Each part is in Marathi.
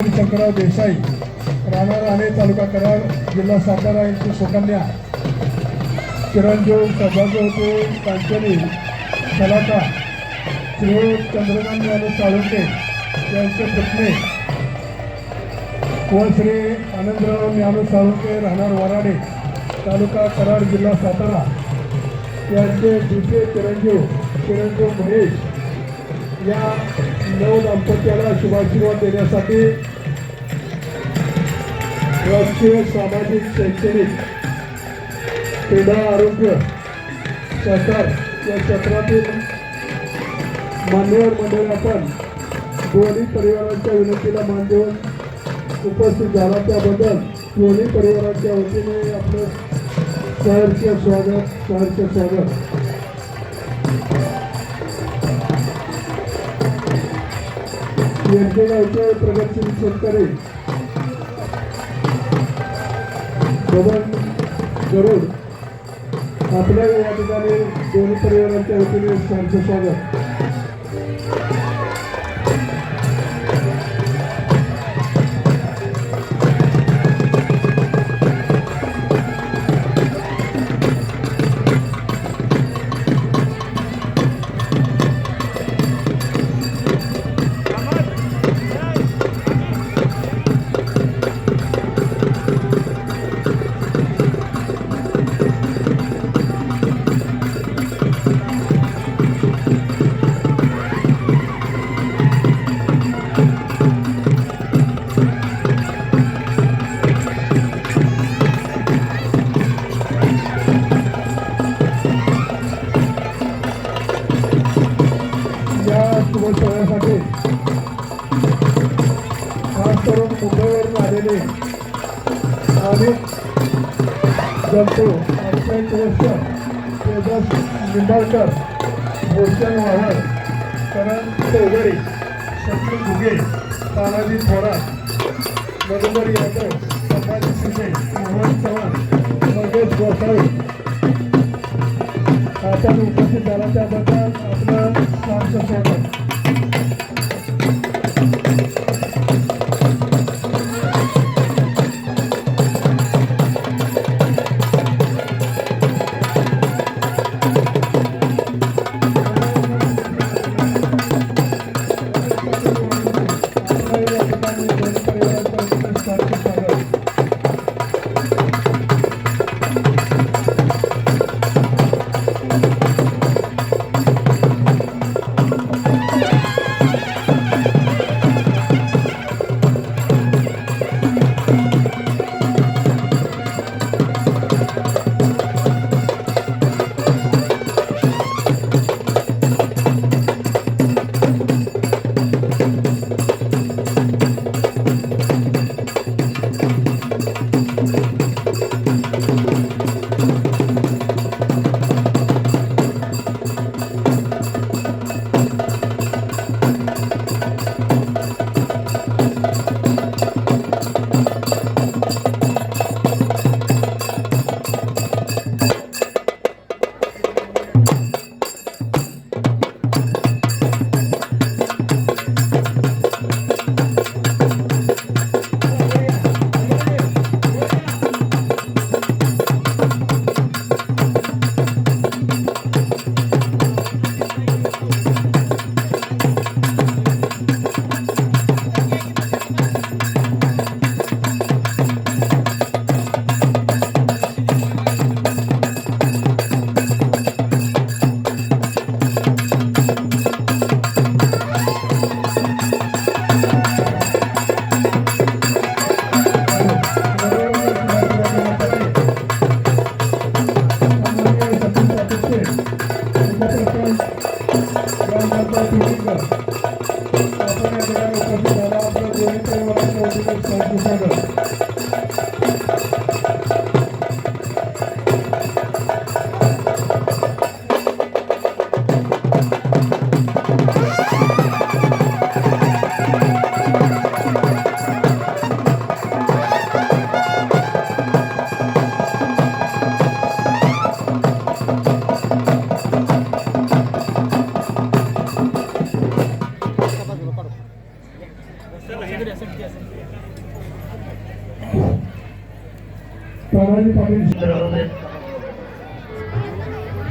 शंकरराव देसाई राहणार राणे तालुका कराड जिल्हा सातारा यांची सुकन्या. चिरंजीव सभागृह होते कांचनी कलाकार श्री चंद्रकांत यादव साळुंके यांचे पुतणे. व श्री आनंदराव ज्ञानू साळुंके राहणार वराडे तालुका कराड जिल्हा सातारा. यांचे दुसरे चिरंजीव चिरंजीव महेश या नऊ दाम्पत्याला शुभाशीर्वाद देण्यासाठी राष्ट्रीय सामाजिक शैक्षणिक क्रीडा आरोग्य सरकार या क्षेत्रातील मान्यवर मंडळ आपण दोन्ही परिवारांच्या विनंतीला मान देऊन उपस्थित झाला. त्याबद्दल दोन्ही परिवारांच्या वतीने आपलं सहर्ष स्वागत सहर्ष स्वागत. यांचे गावचे प्रगतशील शेतकरी. बबन गरुड आपल्या या ठिकाणी दोन्ही परिवारांच्या वतीने त्यांचं स्वागत करून मुंबईवरून आलेले अनेक जंतू तेजस निंबाळकर भोजन वाहळ करण चौधरी शक्ती घुगे तानाजी थोरात मधुकर यादव संभाजी शिंदे मोहन चव्हाण मंगेश गोसावी. आपण उपस्थित झाला त्याबद्दल आपलं स्वागत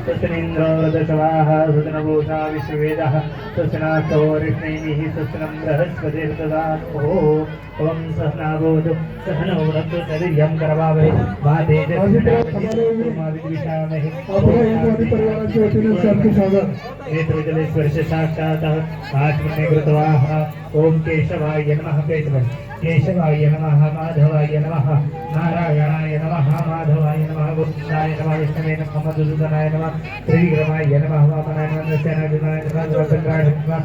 तस्मिन्द्रवदशवाः सुदनभूषा विश्ववेदः तस्नाथो ऋष्णैः तस्नं बृहस्पतिर्ददात्मो ॐ सहनावोदु सहनौ रन्तु तदिर्यं करवावहे मा विद्विषामहे आपल्या हिंदवादी साक्षातः आत्मने कृतवाः ॐ केशवाय नमः केशवः केशवाय नमः माधवाय नमः नारायणाय नमः माधवाय नमः गोविन्दाय नमः विष्णवे नमः मधुसूदनाय नमः त्रिविक्रमाय नमः वामनाय नमः सेनाधिपनाय नमः द्रौपदाय नमः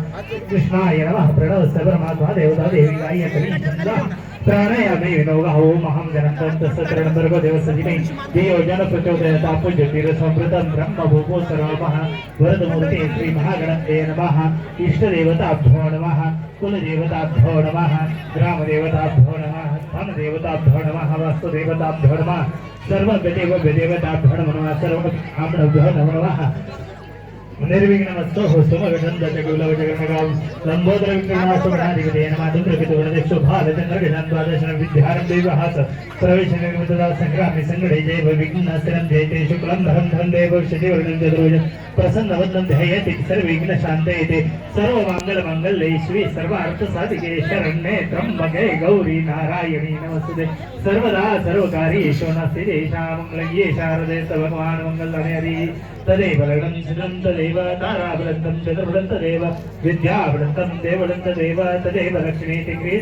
कृष्णाय नमः प्रणव सर्वमात्मा देवता देवी गायत्री छन्दा प्राणायामे विनोगः ओम अहं जनन्तं तस्य तरणभर्गो देवसजिने देयो जन प्रचोदयता पूज्यतीरसमृतं ब्रह्म भूपो सर्वमः वरदमूर्ते श्रीमहागणपते नमः इष्टदेवताभ्यो नमः कुलदेवताभ्यो नमः ग्रामदेवताभ्यो नमः धनदेवताभ्यो नमः वास्तुदेवताभ्यो नमः सर्वगदेव देवताभ्यो नमः सर्वकामभ्यो नमो नमः निर्विघ्नमस्तु सुमगणन्दचकुलवचगणगां लम्बोदर विक्रमासुराधिपते नमादुन्द्रपितुगणदेक्षो भालचन्द्रगणं द्वादशनं विद्यारं देवहास प्रवेशनिर्मितदा सङ्ग्रामे सङ्गडे जैव विघ्नस्थिरं जयते शुक्लं धरं धरं देव शशिवर्णं चतुर्भुज प्रसन्नवदनं ध्येयति सर्वविघ्नशान्तयते सर्वमङ्गलमङ्गल्ये श्री सर्वार्थसाधिके शरण्ये त्र्यम्बके गौरी नारायणी नमस्ते सर्वदा सर्वकार्येषु नस्ति तेषां मङ्गलये शारदे स भगवान् मङ्गलमे हरि तदेव लग्नं सुदं तदेव ताराबलन्तं चतुर्बलं तदेव विद्याबलन्तं तदेव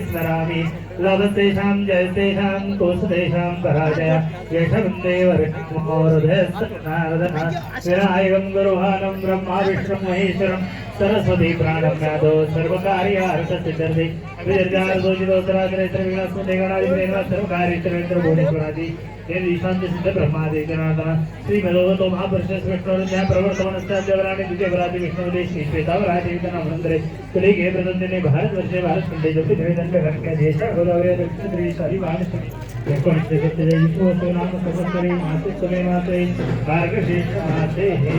स्मरामि लभस्तेषां जयस्तेषां कोसतेषां पराजय। यशवन्देव ऋष्णोरधस्तनारदः गुरुहानं ब्रह्मा विष्णुं महेश्वरम्। सरस्वती प्राणं यादव सर्वकार्यार्थसिद्धर्थे विदर्जार्दोजितोत्तरात्रेत्र विनास्मते गणाधिप्रेम सर्वकार्येत्र भुवनेश्वरादि हे ईशान्य सिद्ध ब्रह्मादि जनार्दन श्री भगवतो महापुरुष विष्णुरन्या प्रवर्तमानस्ताद्यवराणि द्वितीयवरादि विष्णुदेश श्वेतावरादि वितनामनन्तरे कलिगे प्रदन्दिने भारतवर्षे भारतखण्डे जपि द्वैदण्ड घटके देश गोदावरी दक्षिणदेशादि महाराष्ट्रे एकोणीसशे सत्तेचाळीस विश्ववस्तू नाम संवत्सरे मासिक समय मासे मार्गशीर्ष मासे हे.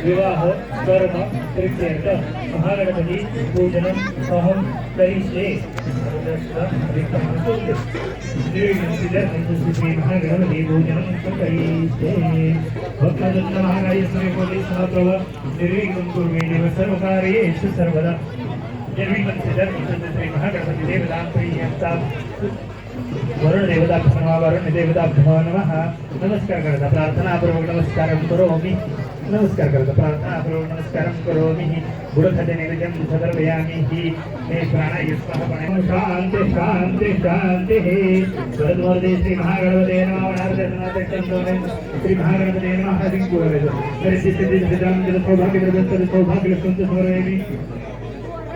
विवाह कर्म प्रीत्यर्थ महागणपती पूजन अहम करिष्ये श्री महागणपती पूजनम करिष्ये भक्तदत्त महाराजेश्वरी पोलीस महाप्रभ कुर्मे सर्वकार्येषु सर्वदा निर्विघ्नं सिद्धं श्री महागणपती वरुण वरुण नमस्कार करता प्रार्थनापूर्वक नमस्कारं करोमि. नमस्कार करता प्रार्थनापूर्वक नमस्कार करोमि. गुडखते नैवेद्यं सदर्पयामि. हि हे प्राणाय शान्ति शान्ति शान्तिः. वरदवरदे श्रीमहागणपते नमः. श्रीमहागणपते नमः. हरिं कुर्वन्तु परिस्थितिं सिद्धां जल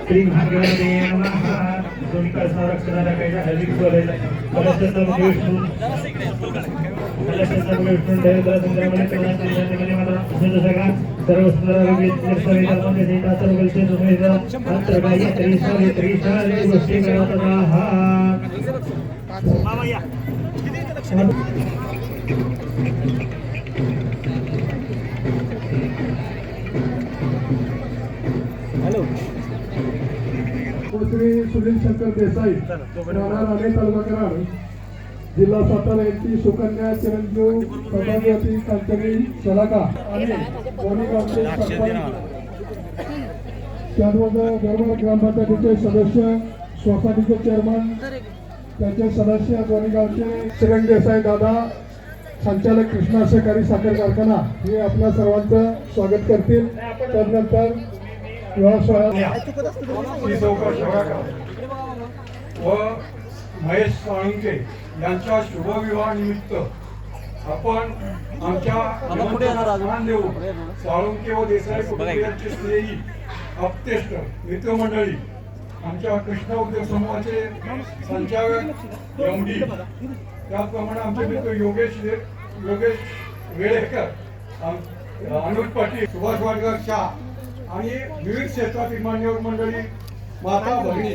श्री महागणपते नमः दोनिका संरक्षणाला हल्ली बोलायचं कलशस्तम विष्णू कलशस्तम विष्णू देवता संग्रामणे कल्याण मला सुंदर सगळा सर्व सुंदर निर्सवेदा मध्ये सीता श्री सुनील शंकर देसाई राहणार राणे तालुका कराड जिल्हा सातारा यांची सुकन्या चिरंजीव सौभाग्यवती कांचनी शलाका आणि दोन्ही गावचे गरबा ग्रामपंचायतीचे सदस्य सोसायटीचे चेअरमन त्याचे सदस्य दोन्ही गावचे श्रीरंग देसाई दादा संचालक कृष्णा सहकारी साखर कारखाना हे आपल्या सर्वांचं स्वागत करतील. त्यानंतर विवाह सोहळा श्री चौका शहराकर व महेश साळुंके यांच्या शुभविवाह निमित्त आपण आमच्या देऊ साळुंके व देसाई कुटुंबियांचे स्नेही अपतेष्ट मित्रमंडळी आमच्या कृष्णा उद्योग समूहाचे संचालक एमडी त्याचप्रमाणे आमचे मित्र योगेश योगेश वेळेकर अनुज पाटील सुभाष वाडकर शाह आणि विविध क्षेत्रातील मान्यवर मंडळी माता भगिनी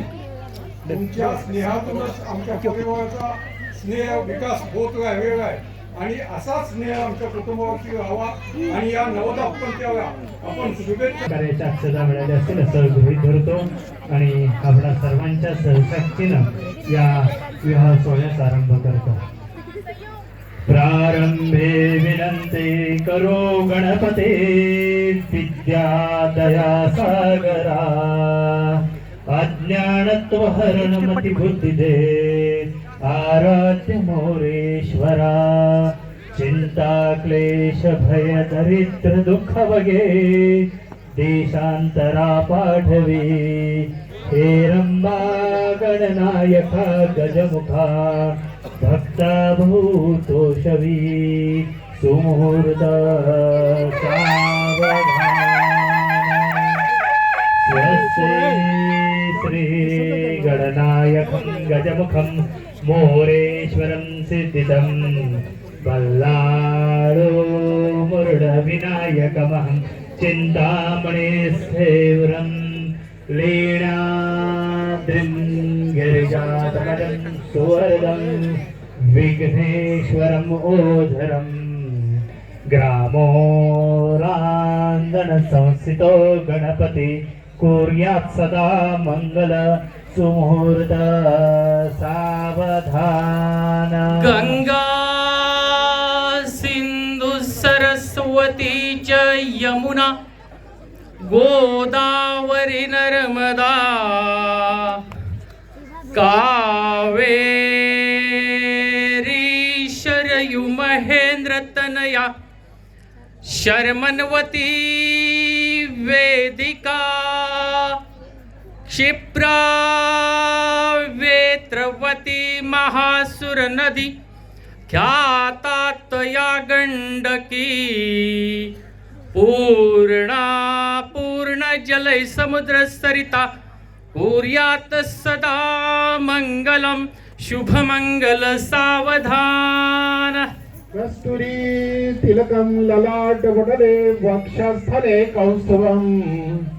तुमच्या स्नेहातूनच आमच्या कुटुंबाचा स्नेह विकास होत वेळ आहे. आणि असा स्नेह आमच्या कुटुंबावरती हवा आणि या नवदाम्पत्याला आपण शुभेच्छा कार्याच्या अक्षता मिळाल्या असतील असं गृहित धरतो आणि आपल्या सर्वांच्या सहशक्तीनं या विवाह सोहळ्यास आरंभ करतो. प्रारंभे विनंते करो गणपते विद्या दया सागरा अज्ञानत्व हरण मती बुद्धी दे आराध्य मोरेश्वरा चिंता क्लेश भय दरिद्र दुःख वगे देशांतरा पाठवी हे रंबा गणनायका गजमुखा। भक्ता भूतोषवी सुमुहूर्त सावधान श्रीगणनायकं गजमुखं मोरेश्वरं सिद्धितं। बल्लाळो मुरुडविनायकमहं चिन्तामणिस्थेवरं लीणा गिरिजातमजं सुवरदं विघ्नेश्वरम् ओधरम् ग्रामो रान्दनसंस्थितो गणपति कुर्यात् सदा मङ्गल सुमुहूर्त सावधान। गङ्गा सिन्धु सरस्वती च यमुना गोदावरी नर्मदा। कावेरी शरयु महेंद्र तनया शर्मन्वती वेदिका क्षिप्रा वेत्रवती महासुर नदी ख्यातात गण्डकी गंडकी पूर्णा पूर्ण जलय समुद्र सरिता कुर्यात सदा मंगलम शुभमंगल सावधान। कस्तुरी तिलकं ललाट वक्षस्थले कौस्तुभम्।